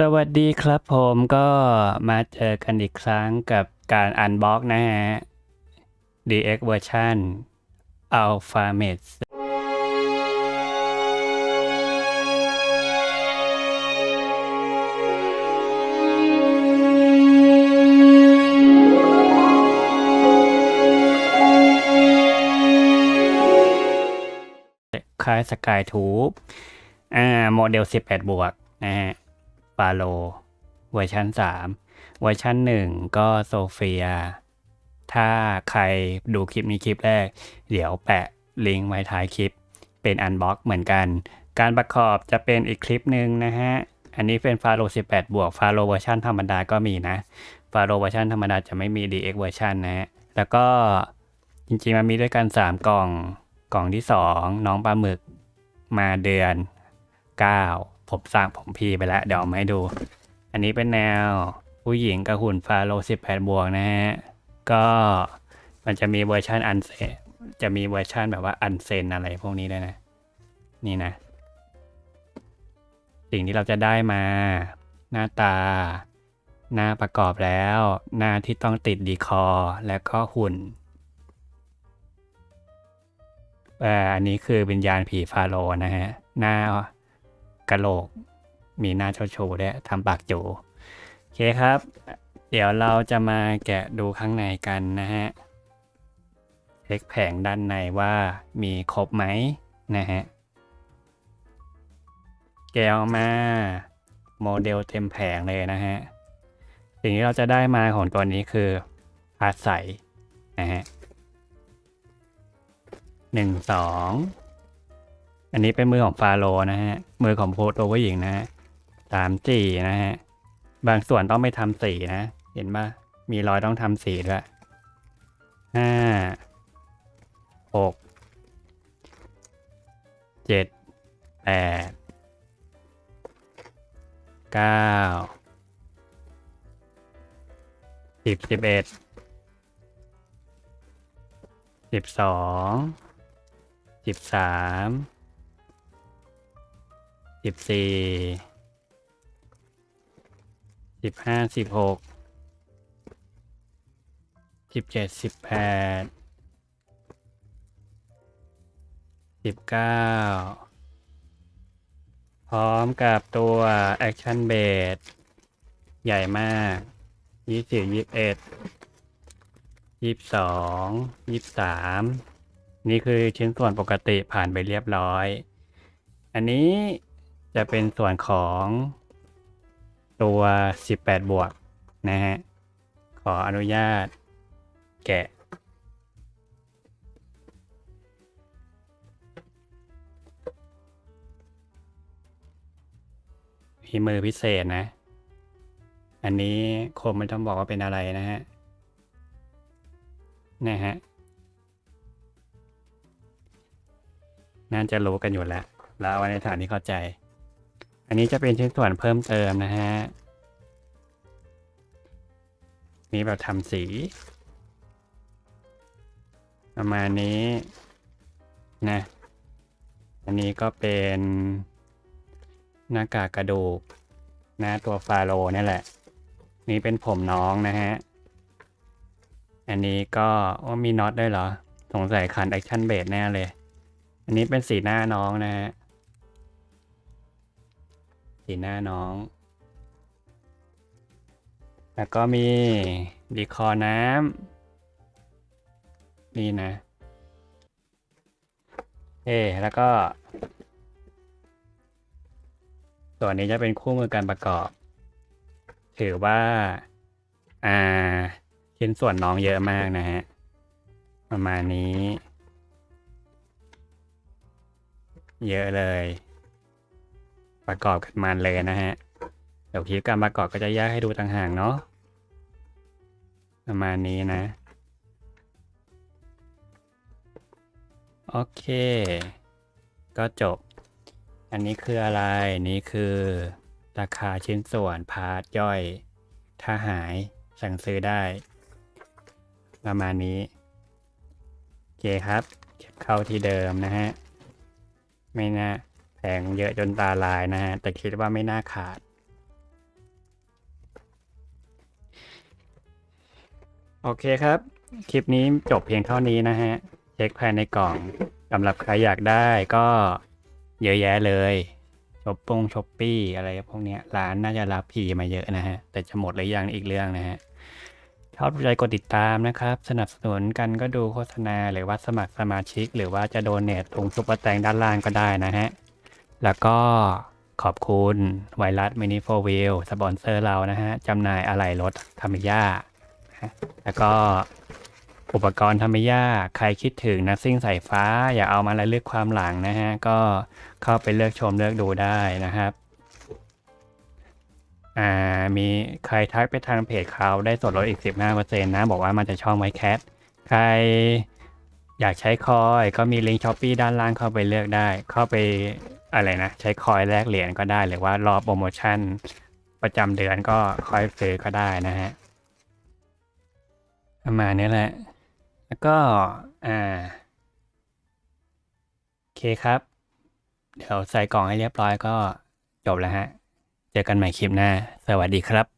สวัสดีครับผมก็มาเจอกันอีกครั้งกับการอันบ็อกนะฮะ DX Version Alpha m e d คล้ายสกายทูบอ่า โมเดล 18 บวกนะฮะ ฟาโล เวอร์ชัน3 เวอร์ชัน1 ก็โซเฟีย ถ้าใครดูคลิปนี้คลิปแรก เดี๋ยวแปะลิงก์ไว้ท้ายคลิป เป็นอันบ็อกเหมือนกัน การประกอบจะเป็นอีกคลิปหนึ่งนะฮะ อันนี้เป็นฟาโล18 บวกฟาโลเวอร์ชันธรรมดาก็มีนะฟาโลเวอร์ชันธรรมดาจะไม่มี DX เวอร์ชันนะฮะ แล้วก็จริงๆมันมีด้วยกัน 3 กล่อง กล่องที่ 2 น้องปลาหมึกมาเดือน 9 ผมสร้างผมพีไปแล้ว เดี๋ยวเอามาให้ดู อันนี้เป็นแนวผู้หญิงกับหุ่นฟาโล18บแปดบวกนะฮะ ก็มันจะมีเวอร์ชันอันเซจะมีเวอร์ชันแบบว่าอันเซนอะไรพวกนี้ด้วยนะ นี่นะ สิ่งที่เราจะได้มา หน้าตา หน้าประกอบแล้ว หน้าที่ต้องติดดีคอและก็หุ่นอันนี้คือวิญญาณผีฟาโรนะฮะ หน้า กะโหลก มีหน้าโชว์ด้วยทำปากโจโอเคครับ เดี๋ยวเราจะมาแกะดูข้างในกันนะฮะเช็คแผงด้านในว่ามีครบไหมนะฮะแกะออกมาโมเดลเต็มแผงเลยนะฮะสิ่งที่เราจะได้มาของตัวนี้คืออาใสนะฮะหนึ่งสอง อันนี้เป็นมือของฟาโรนะฮะ มือของโพโตผู้หญิงนะฮะสามสี่นะฮะ บางส่วนต้องไปทำสีนะ เห็นปะมีรอยต้องทำสีด้วยห้าหกเจ็ดแปดเก้าสิบสิบเอ็ดสิบสองสิบสาม สิบสี่สิบห้าสิบหกสิบเจ็ดสิบแปดสิบเก้าพร้อมกับตัวแอคชั่นเบสใหญ่มากยี่สิบยี่สิบเอ็ดยี่สิบสองยี่สิบสามนี่คือชิ้นส่วนปกติผ่านไปเรียบร้อย อันนี้ จะเป็นส่วนของตัว 18 บวก นะฮะ ขออนุญาตแกะ มีมือพิเศษนะ อันนี้คงไม่ต้องบอกว่าเป็นอะไรนะฮะ นะฮะ น่าจะรู้กันอยู่แล้ว แล้วเอาไว้ในฐานที่เข้าใจ อันนี้จะเป็นชิ้นส่วนเพิ่มเติมนะฮะมีแบบทำสี ประมาณนี้นะอันนี้ก็เป็นหน้ากากกระดูกหน้าตัวฟาโรนี่แหละ นี่เป็นผมน้องนะฮะ อันนี้ก็มีน็อตด้วยเหรอ สงสัยคันแอคชั่นเบสแน่เลย อันนี้เป็นสีหน้าน้องนะฮะ สีหน้าน้อง แล้วก็มีดีคอน้ำนี่นะ เอ แล้วก็ ส่วนนี้จะเป็นคู่มือการประกอบ ถือว่า อ่าชิ้นส่วนน้องเยอะมากนะฮะ ประมาณนี้ เยอะเลย ประกอบกันมันเลยนะฮะ เดี๋ยวคลิปการประกอบก็จะแยกให้ดูต่างหากเนาะ ประมาณนี้นะ โอเค ก็จบ อันนี้คืออะไร นี่คือราคาชิ้นส่วนพาร์ทย่อย ถ้าหายสั่งซื้อได้ ประมาณนี้ โอเคครับ เก็บเข้าที่เดิมนะฮะ ไม่น่า แสงเยอะจนตาลายนะฮะ แต่คิดว่าไม่น่าขาด โอเคครับ คลิปนี้จบเพียงเท่านี้นะฮะ เช็คภายในกล่องสำหรับใครอยากได้ก็เยอะแยะเลยช้อปปงช้อปปี้อะไรพวกนี้ร้านน่าจะรับผีมาเยอะนะฮะ แต่จะหมดหรือยังอีกเรื่องนะฮะชอบใจกดติดตามนะครับ สนับสนุนกันก็ดูโฆษณาหรือว่าสมัครสมาชิก หรือว่าจะโดนเนตถุงซุปเปอร์แตงด้านล่างก็ได้นะฮะ แล้วก็ขอบคุณไวรัสมินิโฟวิลสปอนเซอร์เรานะฮะจำหน่ายอะไหล่รถคามิยาแล้วก็อุปกรณ์ธรรมิยาใครคิดถึงนักซิ่งสายฟ้า อย่าเอามาละลึกความหลังนะฮะ ก็เข้าไปเลือกชมเลือกดูได้นะครับอ่ามีใครทักไปทางเพจเขาได้ส่วนลดอีก 15%นะ บอกว่ามันจะช่องไว้แคทใครอยากใช้คอยก็มีลิงก์ช้อปปีด้านล่างเข้าไปเลือกได้ เข้าไป อะไรนะ ใช้คอยแลกเหรียญก็ได้หรือว่ารอโปรโมชั่น ประจำเดือนก็คอยซื้อก็ได้นะฮะประมาณนี้แหละ แล้วก็ อ่าโอเคครับ เดี๋ยวใส่กล่องให้เรียบร้อยก็จบแล้วฮะ เจอกันใหม่คลิปหน้า สวัสดีครับ